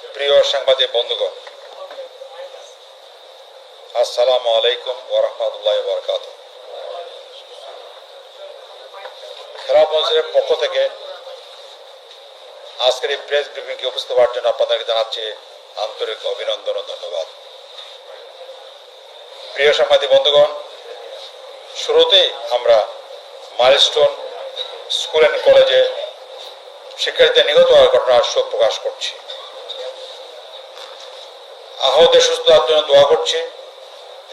প্রিয় সাংবাদিক বন্ধুগণ আলাইকুম বরকাত পক্ষ থেকে আজকের এই প্রেস ব্রিফিংকে উপস্থিত হওয়ার জন্য আপনাদেরকে জানাচ্ছি আন্তরিক অভিনন্দন ও ধন্যবাদ। প্রিয় সাংবাদিক বন্ধুগণ, শুরুতেই আমরা মাইলস্টোন স্কুল অ্যান্ড কলেজে শিক্ষার্থীদের নিহত হওয়ার ঘটনার শোক প্রকাশ করছি। আহতদের সুস্থতার জন্য দোয়া করছি।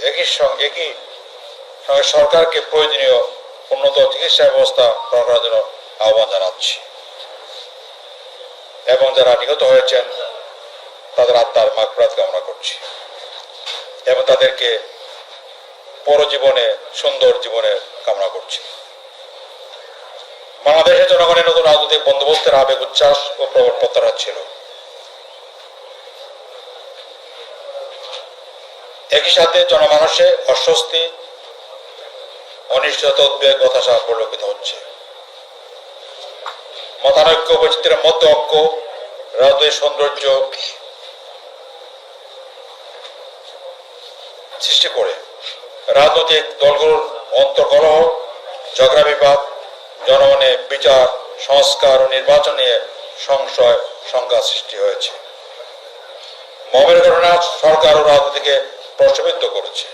একই সঙ্গে একই সঙ্গে সরকারকে প্রয়োজনীয় উন্নত চিকিৎসা ব্যবস্থা করার জন্য আহ্বান জানাচ্ছি। এবং যারা নিহত হয়েছেন, তাদের আত্মার মাগফিরাত কামনা করছি। এবং তাদেরকে পরজীবনে, সুন্দর জীবনে কামনা করছি। বাংলাদেশের জনগণের নতুন রাজনৈতিক বন্দোবস্তের আবেগ, উচ্ছ্বাস ও প্রবল প্রত্যাশা ছিল। একই সাথে জনমানসে অস্বস্তি, অনিশ্চয়তা উদ্বেগ, হতাশা পরিলক্ষিত হচ্ছে। মতানৈক্য বৈচিত্র্যের মধ্যে ঐক্য, রাজনৈতিক সৌন্দর্য সৃষ্টি করে। রাজনৈতিক দলগুলোর অন্তর্কলহ ঝগড়া বিবাদ, জনমনে বিচার, সংস্কার ও নির্বাচন নিয়ে সংশয় সংখ্যা সৃষ্টি হয়েছে। মবের ঘটনা সরকার ও রাজনীতিকে প্রশ্নবিদ্ধ করেছে।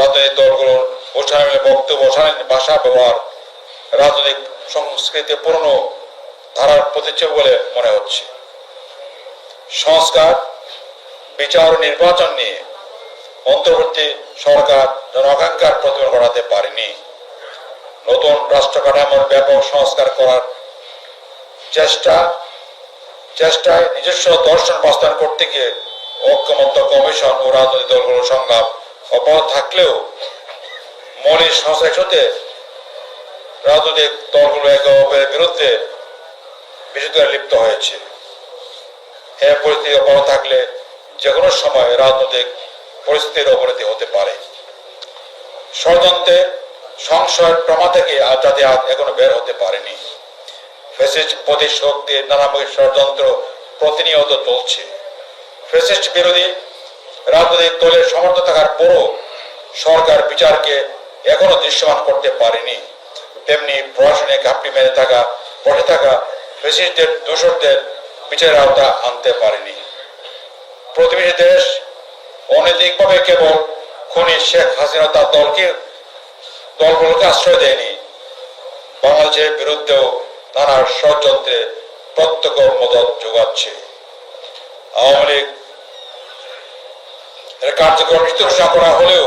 রাজনৈতিক দলগুলোর ওঠানের বক্তব্য ভাষা ব্যবহার, রাজনৈতিক সংস্কৃতি পুরনো ধারার প্রতিচ্ছবি বলে মনে হচ্ছে। সংস্কার, বিচার ও নির্বাচন নিয়ে অন্তর্বর্তী সরকার জনআকাঙ্ক্ষার প্রতিফলন ঘটাতে পারেনি। নতুন রাষ্ট্র কাঠামোর ব্যাপক সংস্কার করার চেষ্টা, চেষ্টায় নিজস্ব দর্শন বাস্তবায়ন করতে গিয়ে ঐক্যমত্য কমিশন ও রাজনৈতিক দলগুলোর সংগ্রাম অব্যাহত থাকলেও মৌলিক সংস্কার ইস্যুতে রাজনৈতিক দলগুলো একে অপরের বিরুদ্ধে বিশুদ্ধ লিপ্ত হয়েছে। এ পরিস্থিতি অব্যাহত থাকলে যে কোনো সময় রাজনৈতিক পরিস্থিতির অবনতি হতে পারে। ষড়যন্ত্রের সংশয়ের প্রমা থেকে আজ জাতি আজ এখনও বের হতে পারেনি। ফেসিস্ট প্রতি শক্তির নানামুখী ষড়যন্ত্র প্রতিনিয়ত চলছে। ফেসিস্ট বিরোধী রাজনৈতিক দলের সমর্থন থাকার পরও সরকার বিচারকে এখনও দৃশ্যমান করতে পারেনি। তেমনি প্রশাসনে ঘাপটি মেরে থাকা, বসে থাকা ফেসিস্টদের দূষরদের বিচারের আওতা আনতে পারেনি। প্রতিবেশী দেশ অনৈতিকভাবে কেবল খুনি শেখ হাসিনা তার দলকে, দলগুলোকে আশ্রয় দেয়নি। বাংলাদেশের বিরুদ্ধেও নানা ষড়যন্ত্রে প্রত্যক্ষ মদত যোগাচ্ছে। আওয়ামী লীগ কার্যক্রম নীতি করা হলেও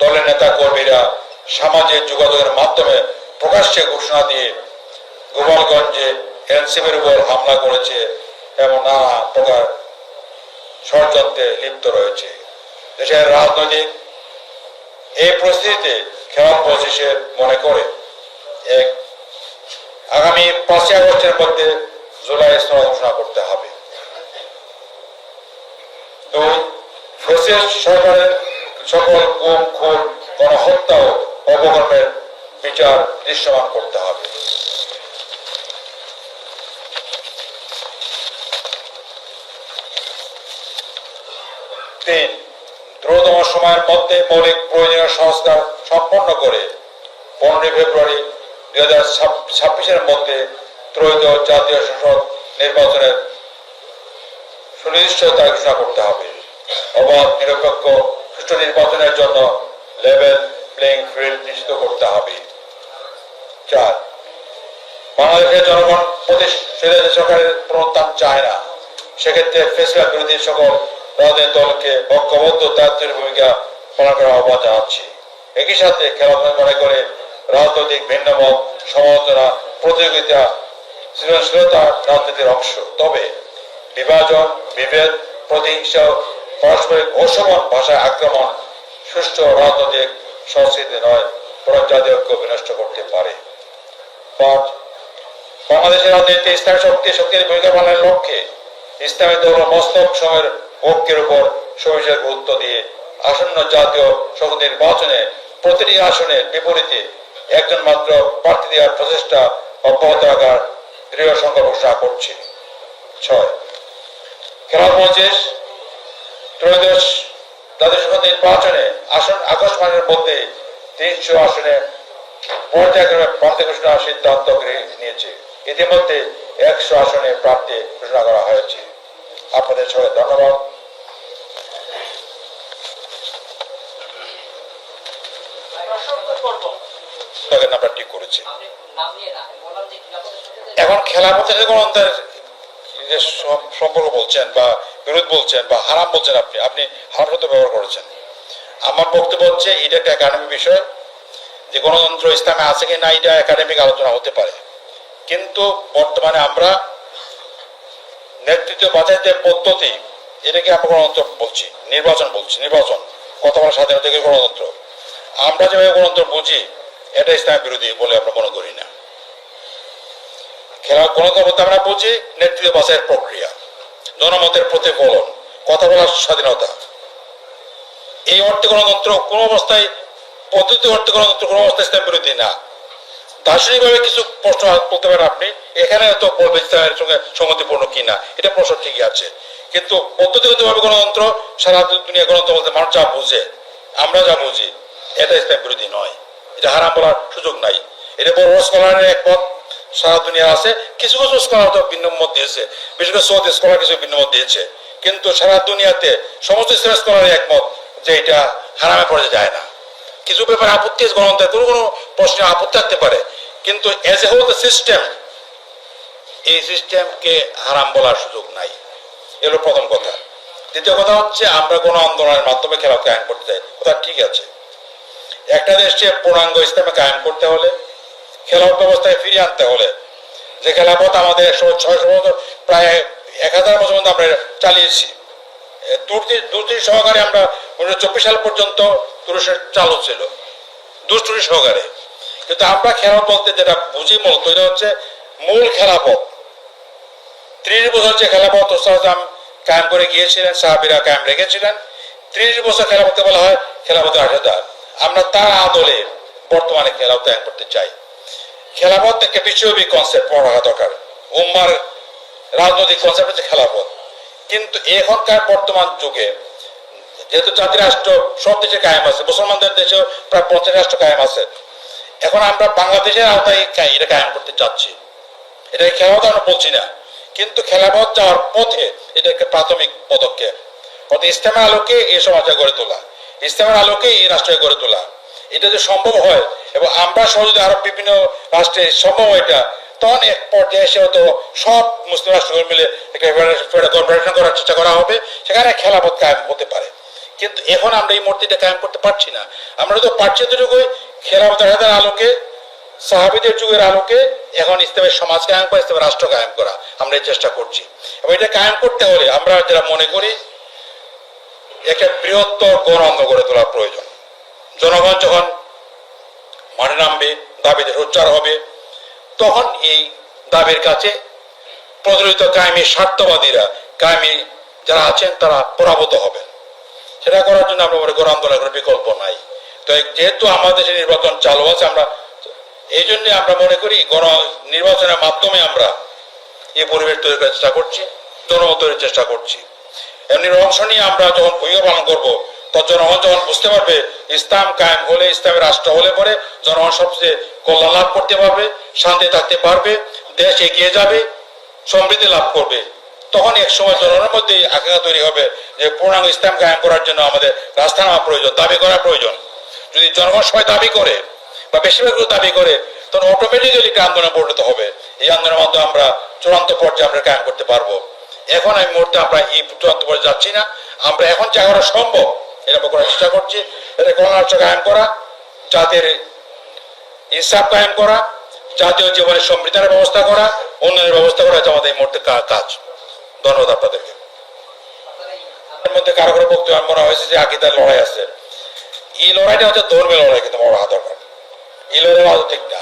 দলের নেতা কর্মীরা সামাজিক যোগাযোগের মাধ্যমে প্রকাশ্যে ঘোষণা দিয়ে গোপালগঞ্জে এনসিপির উপর হামলা করেছে এবং নানা প্রকার ষড়যন্ত্রে লিপ্ত রয়েছে। দেশের রাজনৈতিক এই পরিস্থিতিতে খেলার পঁচিশের মনে করে এক আগামী পাঁচই আগস্টের মধ্যে জুলাই ঘোষণা করতে হবে। দুই ফেসিস্ট সরকারের সকল গুম, খুন গণহত্যা ও বিচার দৃশ্যমান করতে হবে। তিন, দ্রুততম সময়ের মধ্যে মৌলিক প্রয়োজনীয় সংস্কার সম্পন্ন করে পনেরোই ফেব্রুয়ারি দুই হাজার ছাব্বিশের মধ্যে ত্রয়োদশ জাতীয় সংসদ নির্বাচনের সুনির্দিষ্ট ঘোষণা করতে হবে। অবাধ নিরপেক্ষ সুষ্ঠু নির্বাচনের জন্য লেভেল প্লেইং ফিল্ড নিশ্চিত করতে হবে। চার, বাংলাদেশের জনগণ প্রতিষ্ঠিত সরকারের প্রত্যান চায় না। সেক্ষেত্রে ফেসিবাদ বিরোধী সকল রাজনৈতিক দলকে ঐক্যবদ্ধ দায়িত্বের ভূমিকা পালন করার আহ্বান জানাচ্ছি। একই সাথে খেলাধুলা মনে করে রাজনৈতিক ভিন্নমত, সমালোচনা, প্রতিযোগিতা, সৃজনশীলতা রাজনীতির অংশ। তবে বিভাজন বিভেদ, প্রতিহিংসা পারস্পরিক অসমান ভাষায় আক্রমণ, সুষ্ঠু রাজনৈতিক সংস্কৃতি নয়, বরং জাতীয় ঐক্য বিনষ্ট করতে পারে। পাঁচ, বাংলাদেশের রাজনীতিতে ইসলামী শক্তি, শক্তির ভূমিকা পালনের লক্ষ্যে ইসলামী দল মস্তক সময়ের ঐক্যের উপর সবিশেষ গুরুত্ব দিয়ে আসন্ন জাতীয় সংসদ নির্বাচনে প্রতিটি আসনের বিপরীতে একজন মাত্র প্রার্থী দেওয়ার প্রচেষ্টা অব্যাহত রাখার দৃঢ় সংকল্প ঘোষণা করছে ছয় খেলার পঁচিশ ত্রয়োদশ দ্বাদশ নির্বাচনে আসন আকস্মানের মধ্যে তিনশো আসনে পর্যায়ক্রমে প্রার্থী সিদ্ধান্ত নিয়েছে ইতিমধ্যে একশো আসনে প্রার্থী ঘোষণা করা হয়েছে। আপনাদের সবাই ধন্যবাদ। ঠিক করেছি। এখন খেলার মধ্যে যে কোনো অন্তর যে সম- সম্পর্ক বলছেন বা বিরোধ বলছেন বা হারাম বলছেন আপনি আপনি হারাম শব্দ ব্যবহার করেছেন। আমার বক্তব্য হচ্ছে, এটা একটা একাডেমিক বিষয়, যে গণতন্ত্র ইসলামে আছে কি না, এটা একাডেমিক আলোচনা হতে পারে। কিন্তু বর্তমানে আমরা নেতৃত্ব বাঁচাইতে পদ্ধতি, এটাকে আমরা গণতন্ত্র বলছি, নির্বাচন বলছি, নির্বাচন, কথা বলার স্বাধীনতা থেকে গণতন্ত্র। আমরা যেভাবে গণতন্ত্র বুঝি, এটা ইসলাম বিরোধী বলে আমরা মনে করি না। খেলা, গণতন্ত্র আমরা বুঝি, নেতৃত্ব বাছাইয়ের প্রক্রিয়া। জনমতের প্রতিফলন। কথা বলার স্বাধীনতা। এই অর্থে গণতন্ত্র কোনো অবস্থায়, পদ্ধতি অর্থে গণতন্ত্র কোনো অবস্থায় ইসলাম বিরোধী না। দার্শনিকভাবে কিছু প্রশ্ন বলতে পারেন আপনি, এখানে তো বলবে ইসলামের সঙ্গে সংগতিপূর্ণ কিনা, এটা প্রশ্ন ঠিকই আছে। কিন্তু পদ্ধতিগতভাবে গণতন্ত্র সারা দুনিয়া গণতন্ত্র বলতে মানুষ যা বুঝে, আমরা যা বুঝি, এটা ইসলাম বিরোধী নয়। এটা হারাম বলার সুযোগ নাই। এটা বড় স্কলারের একমত সারা দুনিয়া আছে। কিছু কিছু স্কলার তো ভিন্ন মত দিয়েছে বিশেষ করে সৌদি স্কলার কিছু ভিন্ন মত দিয়েছে কিন্তু সারা দুনিয়াতে সমস্ত ইসলাম স্কলারের একমত যে এটা হারামে পড়ে যায় না। কিছু ব্যাপারে আপত্তি আছে গণতন্ত্রের কোনো কোনো প্রশ্নে আপত্তি থাকতে পারে। কিন্তু as a whole the system এই সিস্টেমকে হারাম বলার সুযোগ নাই। এলো প্রথম কথা। দ্বিতীয় কথা হচ্ছে, আমরা কোনো আন্দোলনের মাধ্যমে খেলা কায়েম করতে চাই। কথা ঠিক আছে। একটা দেশকে পূর্ণাঙ্গ ইসলামে কায়েম করতে হলে খেলার ব্যবস্থায় ফিরিয়ে আনতে হলে। যে খেলাপথ আমাদের একশো ছয়শো বছর, প্রায় এক হাজার বছর মধ্যে আমরা চালিয়েছি। দুর্নীতি দুর্নীতি সহকারে আমরা উনিশশো চব্বিশ সাল পর্যন্ত তুরস্কের চালু ছিল। দুষ্টুরি সহকারে। কিন্তু আমরা খেলা বলতে যেটা বুঝি মূলত এটা হচ্ছে মূল খেলাপথ ত্রিশ বছর যে খেলাপথ ওস্তাম কায়েম করে গিয়েছিলেন, সাহাবিরা কায়েম রেখেছিলেন। ত্রিশ বছর খেলাপথে বলা হয় খেলাপথের আঠাদার আমরা তার আদলে বর্তমানে কায়েম করতে চাই। খেলাপথ থেকে বিশ্বব্যাপী কনসেপ্ট মনে রাখা দরকার। উম্মার রাজনৈতিক কনসেপ্ট হচ্ছে খেলাপথ। কিন্তু এখনকার বর্তমান যুগে, যেহেতু জাতি রাষ্ট্র সব দেশে কায়েম আছে, মুসলমানদের দেশেও প্রায় পঞ্চাশ রাষ্ট্র কায়েম আছে। এখন আমরা বাংলাদেশের আওতায় এটা কায়েম করতে চাচ্ছি। এটা খেলাপথ আমরা বলছি না। কিন্তু খেলাপথ যাওয়ার পথে এটা একটা প্রাথমিক পদক্ষেপ। অর্থাৎ ইসলামের আলোকে এই সমাজে গড়ে তোলা। ইসলামের আলোকে এই রাষ্ট্রে গড়ে তোলা। এটা যদি সম্ভব হয়, এবং আমরা সহ যদি আরও বিভিন্ন রাষ্ট্রে সম্ভব এটা, তখন এক পর্যায়ে এসে হয়তো সব মুসলিম রাষ্ট্রগুলো মিলে কনফেডারেশন করার চেষ্টা করা হবে, সেখানে খেলাপথ কায়েম হতে পারে। কিন্তু এখন আমরা এই মূর্তিটা কায়েম করতে পারছি না। আমরা তো পারছি এতটুকুই, খেলাপথের আলোকে, সাহাবিদের যুগের আলোকে, এখন ইসলামের সমাজ কায়েম করা, ইসলামের রাষ্ট্র কায়েম করা আমরা এই চেষ্টা করছি। এবং এটা কায়েম করতে হলে আমরা যারা মনে করি, একটা বৃহত্তর গণ আন্দোলন গড়ে তোলা প্রয়োজন। জনগণ যখন মাঠে নামবে, দাবিদের উচ্চার হবে, তখন এই দাবির কাছে প্রচলিত কায়েমি স্বার্থবাদীরা, কায়েমি যারা আছেন, তারা পরাভূত হবেন। সেটা করার জন্য আমরা মনে করি আন্দোলনের বিকল্প নাই। তো যেহেতু আমাদের দেশে নির্বাচন চালু আছে, আমরা এই জন্য আমরা মনে করি, গণ নির্বাচনের মাধ্যমে আমরা এই পরিবেশ তৈরি করার চেষ্টা করছি, জনমত তৈরির চেষ্টা করছি। এমনি অংশ নিয়ে আমরা যখন ভূমিকা পালন করব, তখন জনগণ যখন বুঝতে পারবে ইসলাম কায়েম হলে, ইসলামের রাষ্ট্র হলে পরে জনগণ সবচেয়ে কল্যাণ লাভ করতে পারবে, শান্তি থাকতে পারবে, দেশ এগিয়ে যাবে, সমৃদ্ধি লাভ করবে। তখন এক সময় জনগণের মধ্যে আকাঙ্ক্ষা তৈরি হবে যে পূর্ণাঙ্গ ইসলাম কায়েম করার জন্য আমাদের রাস্তা নেওয়া প্রয়োজন, দাবি করা প্রয়োজন। যদি জনগণ সবাই দাবি করে বা বেশিরভাগ দাবি করে, তখন অটোমেটিক্যালি একটা আন্দোলনে পরিণত হবে। এই আন্দোলনের মাধ্যমে আমরা চূড়ান্ত পর্যায়ে আমরা কায়েম করতে পারব। এখন এই মুহূর্তে আমরা এই চূড়ান্ত পর্যায়ে যাচ্ছি না। আমরা এখন যা করা সম্ভব। আমরা করার চেষ্টা করছি। এটা গণরাষ্ট্র কায়েম করা, জাতির ইনসাফ কায়েম করা, জাতীয় জীবনের সমৃদ্ধার ব্যবস্থা করা, উন্নয়নের ব্যবস্থা করা হচ্ছে আমাদের এই মুহূর্তে কাজ। ধন্যবাদ আপনাদেরকে। মধ্যে কারও কারও বক্তব্য মনে হয়েছে যে আকিদার লড়াই আছে। এই লড়াইটা হচ্ছে ধর্মীয় লড়াই কিন্তু হাত দরকার এই লড়াই ঠিক না।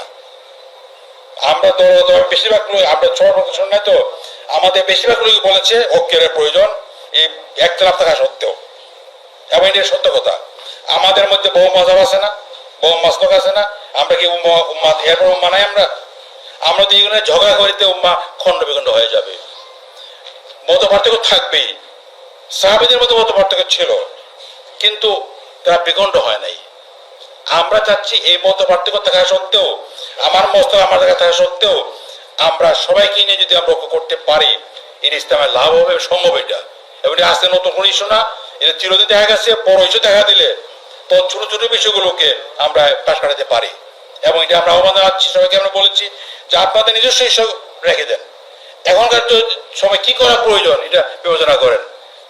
আমরা তো বেশিরভাগ লোক আমরা ছোট শুন তো। আমাদের বেশিরভাগ লোক বলেছে ঐক্যের প্রয়োজন। এই একতলাপ থাকা সত্ত্বেও। এবং এটা সত্য কথা। আমাদের মধ্যে বহু মজাব আছে না, বহু মাস্তক আছে না, আমরা কি উম্মা উম্মা এরপর উম্মা নাই আমরা? আমরা তো এইগুলো ঝগড়া করিতে উম্মা খণ্ড বিখণ্ড হয়ে যাবে। মত পার্থক্য থাকবেই। সাহাবিদের মধ্যে মত পার্থক্য ছিল, কিন্তু তারা বিখণ্ড হয় নাই। আমরা চাচ্ছি এই মত পার্থক্য থাকা সত্ত্বেও, আমার মস্ত আমার জায়গায় থাকা সত্ত্বেও, আমরা সবাইকে নিয়ে যদি আমরা করতে পারি এর ইসলামের লাভ হবে, সম্ভব এটা। এবং এটা আসতে নতুন ইস্যু না এটা চিরদিন দেখা গেছে, বড় ইস্যু দেখা দিলে। তো ছোট ছোট বিষয়গুলোকে আমরা পাশ কাটাতে পারি। এবং এটা আমরা আহ্বান জানাচ্ছি, সবাইকে আমরা বলেছি যে আপনাদের নিজস্ব ইস্যু রেখে দেন। এখনকার সময় কি করা প্রয়োজন, এটা বিবেচনা করেন।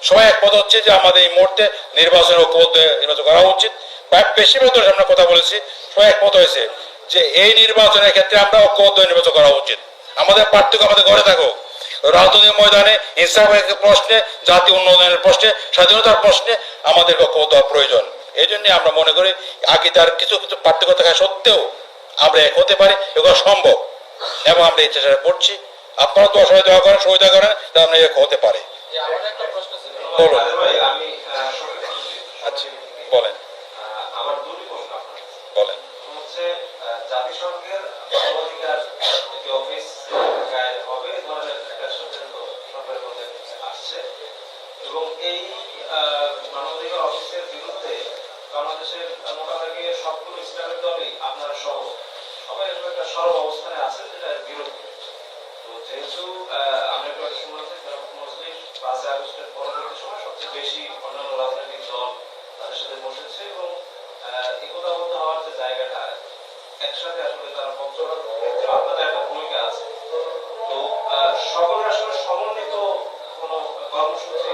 সবাই একমত হচ্ছে যে আমাদের এই মুহূর্তে নির্বাচনের ঐক্যবদ্ধ নির্বাচন করা উচিত। প্রায় বেশি ভেতরে আমরা কথা বলেছি, সবাই একমত হয়েছে যে এই নির্বাচনের ক্ষেত্রে আমরা ঐক্যবদ্ধ নির্বাচন করা উচিত। আমাদের পার্থক্য আমাদের ঘরে থাকুক। রাজনৈতিক ময়দানে ইনসাফের প্রশ্নে জাতি উন্নয়নের প্রশ্নে স্বাধীনতার প্রশ্নে আমাদের ঐক্যবদ্ধ প্রয়োজন। এই জন্য আমরা মনে করি আগে তার কিছু কিছু পার্থক্য থাকা সত্ত্বেও আমরা এক হতে পারি এগুলো সম্ভব। এবং আমরা এই চেষ্টা করছি। আপনারা তো অসহায় করেন সুবিধা করেন তা আমরা এক হতে পারি। বলুন। আচ্ছা বলেন। বলেন। জাতিসংঘের মানবাধিকার অফিস ঢাকায় হবে এই ধরনের একটা সিদ্ধান্ত সরকারের মধ্যে আসছে এই মানবাধিকার অফিসের বিরুদ্ধে বাংলাদেশের মোটামুটি সবগুলো ইসলামিক দলই আপনারা সহ, সবাই আসলে একটা সরব অবস্থানে আছেন যেটা এর বিরুদ্ধে তো যেহেতু আমরা একটু আগে মুসলিম পাঁচই আগস্টের পরবর্তী সময় সবচেয়ে বেশি অন্যান্য রাজনৈতিক দল তাদের সাথে বসেছে এবং একতাবদ্ধ হওয়ার যে জায়গাটা, একসাথে আসলে তারা ক্ষেত্রে আপনাদের একটা ভূমিকা আছে। তো সকলের আসলে সমন্বিত কোনো কর্মসূচি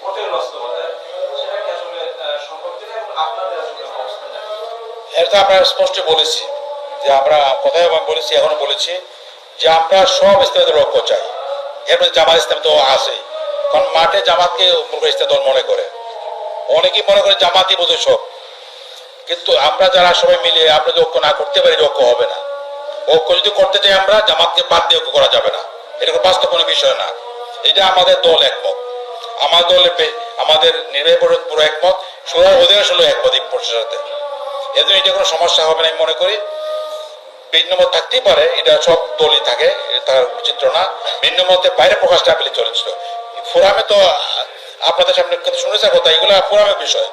এটা আমরা স্পষ্ট বলেছি যে আমরা কোথায় আমি বলেছি, এখনও বলেছি যে আমরা সব ইসলামের লক্ষ্য চাই। এর মধ্যে জামাত ইসলাম তো আছে। কারণ মাঠে জামাতকে মূল ইসলাম মনে করে। অনেকেই মনে করে জামাতই বোধ সব। কিন্তু আমরা যারা সবাই মিলে আমরা যদি ঐক্য না করতে পারি, ঐক্য হবে না। ঐক্য যদি করতে চাই আমরা, জামাতকে বাদ দিয়ে ঐক্য করা যাবে না। এটা বাস্তব কোনো বিষয় না। এটা আমাদের দল একমত। আমার দলের আমাদের নির্বাহী পুরো একমত। সুরার অধিকাংশ লোক একমত পরিষদের সাথে। এজন্য এটা কোনো সমস্যা হবে না আমি মনে করি। ভিন্ন মত থাকতেই পারে, এটা সব দলই থাকে তার চিত্র না। ভিন্ন মতের বাইরে প্রকাশটা পেলে চলেছিল। ফোরামে তো আপনাদের সামনে কিন্তু শুনেছে কথা, এগুলো ফোরামের বিষয়।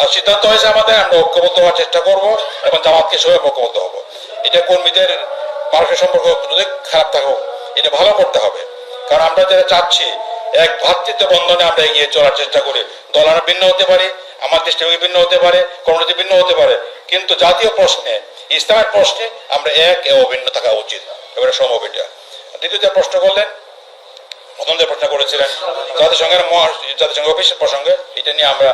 আর সিদ্ধান্ত হয়েছে আমাদের, আমরা ঐক্যবদ্ধ হওয়ার চেষ্টা করব এবং জামাতকে সবাই ঐক্যবদ্ধ হব। এটা কর্মীদের মানুষের সম্পর্ক যদি খারাপ থাকুক এটা ভালো করতে হবে। কারণ আমরা যারা চাচ্ছি, এক ভ্রাতৃত্ব বন্ধনে আমরা এগিয়ে চলার চেষ্টা করি। দল আমরা ভিন্ন হতে পারি আমার দৃষ্টিভঙ্গি ভিন্ন হতে পারে কর্মনীতি ভিন্ন হতে পারে। কিন্তু জাতীয় প্রশ্নে, ইসলামের প্রশ্নে আমরা এক ও অভিন্ন থাকা উচিত। এবারে এটা। দ্বিতীয় যে প্রশ্ন করলেন, প্রথম যে প্রশ্ন করেছিলেন, জাতিসংঘের জাতিসংঘ অফিসের প্রসঙ্গে, এটা নিয়ে আমরা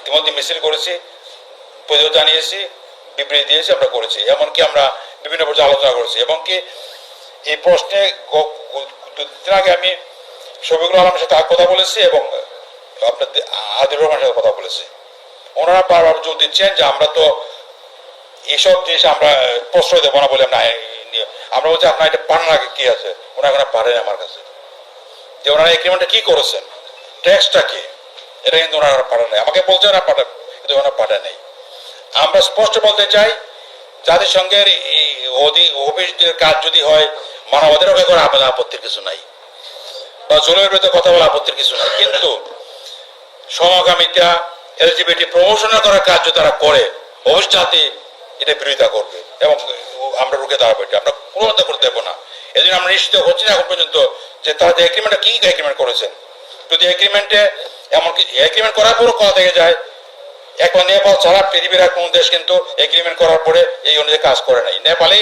ইতিমধ্যে মিছিল করেছি, প্রতিবাদ জানিয়েছি, বিবৃতি দিয়েছি, আমরা করেছি। এমনকি আমরা বিভিন্ন পর্যায়ে আলোচনা করেছি। এবং কি এই প্রশ্নে দুদিন আগে আমি শফিকুল আলমের সাথে কথা বলেছি এবং আপনার রহমানের সাথে কথা বলেছি। ওনারা বারবার জোর দিচ্ছেন যে আমরা তো এইসব জিনিস আমরা প্রশ্রয় দেবো না বলে আমরা আমরা বলছি, আপনার এটা পান না, কি আছে? ওনারা এখন পারেন আমার কাছে। যে ওনারা এগ্রিমেন্টটা কি করেছেন? ট্যাক্সটা কি? এটা কিন্তু ওনারা পাঠান নাই। আমাকে বলছে ওরা পাঠান কিন্তু ওনারা পাঠান নাই। আমরা স্পষ্ট বলতে চাই, জাতিসংঘের এই অফিসের কাজ যদি হয়, মানবাধিকার করা আমাদের আপত্তির কিছু নাই। বা জলের বিরুদ্ধে কথা বলা আপত্তির কিছু নাই। কিন্তু সমকামিতা এলজিবিটি প্রমোশন করার কাজ তারা করে জাতি এটা বিরোধিতা করবে এবং আমরা রুখে দাঁড়াবো এটা। আমরা কোনো করতে দেবো না। এই জন্য আমরা নিশ্চিত হচ্ছি না এখন পর্যন্ত যে তারা যে এগ্রিমেন্টটা কি এগ্রিমেন্ট করেছেন। যদি এগ্রিমেন্টে এমনকি এগ্রিমেন্ট করার পরও কথা থেকে যায় এখন নেপাল ছাড়া পৃথিবীর আর কোন দেশ কিন্তু এগ্রিমেন্ট করার পরে এই অনুযায়ী কাজ করে নাই। নেপালে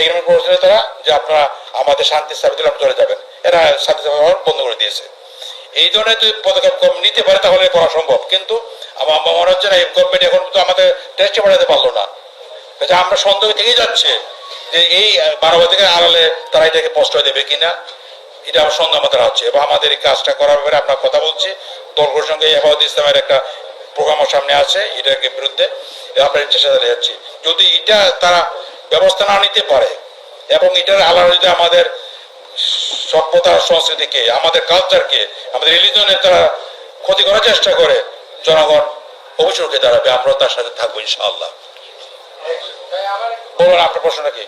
এগ্রিমেন্ট করেছিল তারা যে আপনারা আমাদের শান্তি স্থাপিত চলে যাবেন। এরা শান্তি স্থাপন বন্ধ করে দিয়েছে। এই ধরনের যদি পদক্ষেপ কম নিতে পারে তাহলে করা সম্ভব। কিন্তু আমার মনে হচ্ছে না গভর্নমেন্ট এখন তো আমাদের টেস্টে বাড়াতে পারল না। কাজে আমরা সন্দেহ থেকেই যাচ্ছে যে এই আহ, মানবাধিকার আড়ালে তারা এটাকে প্রশ্রয় দেবে কিনা এটা আমার সন্দেহ আমাদের হচ্ছে এবং আমাদের এই কাজটা করার ব্যাপারে আমরা কথা বলছি। দলগুলোর সঙ্গে এবাদ ইসলামের একটা প্রোগ্রামের সামনে আছে এটাকে বিরুদ্ধে। আমরা চেষ্টা চালিয়ে যাচ্ছি। যদি এটা তারা ব্যবস্থা না নিতে পারে এবং এটার আলাদা যদি আমাদের সভ্যতা সংস্কৃতিকে আমাদের কালচারকে আমাদের রিলিজনের তারা ক্ষতি করার চেষ্টা করে জনগণ রুখে দাঁড়াবে আমরা তার সাথে থাকব ইনশাআল্লাহ। বলুন আপনার প্রশ্নটা কি?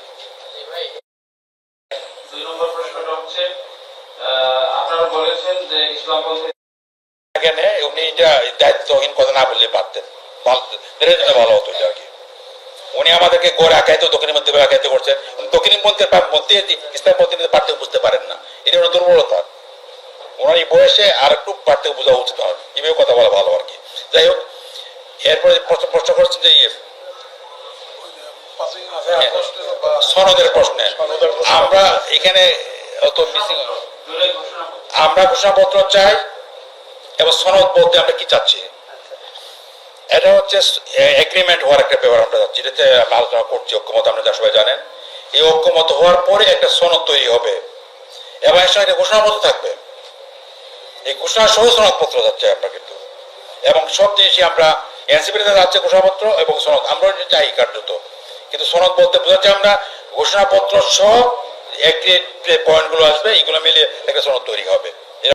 দুই নম্বর প্রশ্নটা হচ্ছে আপনারা বলেছেন যে এখানে উনি এটা দায়িত্বহীন কথা না বললে পারতেন ভালো ভালো হতো এটা আর কি। উনি আমাদেরকে গড়ে আঁকাইতে দক্ষিণ মধ্যে আঁকাইতে করছেন। মধ্যে ইসলাম পন্থীদের পার্থক্য বুঝতে পারেন না। এটা হলো দুর্বলতা। ওনার এই বয়সে আর একটু পার্থক্য বোঝা উচিত হয়। এভাবে কথা বলা ভালো আর কি। যাই হোক, এরপরে প্রশ্ন করছেন যে ইয়ে সনদের প্রশ্নে। আমরা এখানে অত মিসিং। আমরা ঘোষণাপত্র চাই এবং সনদ বলতে আমরা কি চাচ্ছি? এটা হচ্ছে এগ্রিমেন্ট হওয়ার একটা ব্যাপার আমরা চাচ্ছি যেটাতে আমরা আলোচনা করছি, ঐক্যমত যা সবাই জানেন। এই ঐক্যমত হওয়ার পরে একটা সনদ তৈরি হবে। এবং এর সঙ্গে ঘোষণাপত্র থাকবে। এই ঘোষণা সহ সনদপত্র যাচ্ছে আমরা কিন্তু। এবং সব জিনিসই আমরা এনসিপিতে যাচ্ছে ঘোষণাপত্র এবং সনদ। আমরা চাই কার্যত। কিন্তু সনদ বলতে বোঝাচ্ছে আমরা ঘোষণাপত্র সহ এগ্রিড পয়েন্টগুলো আসবে এগুলো মিলিয়ে একটা সনদ তৈরি হবে।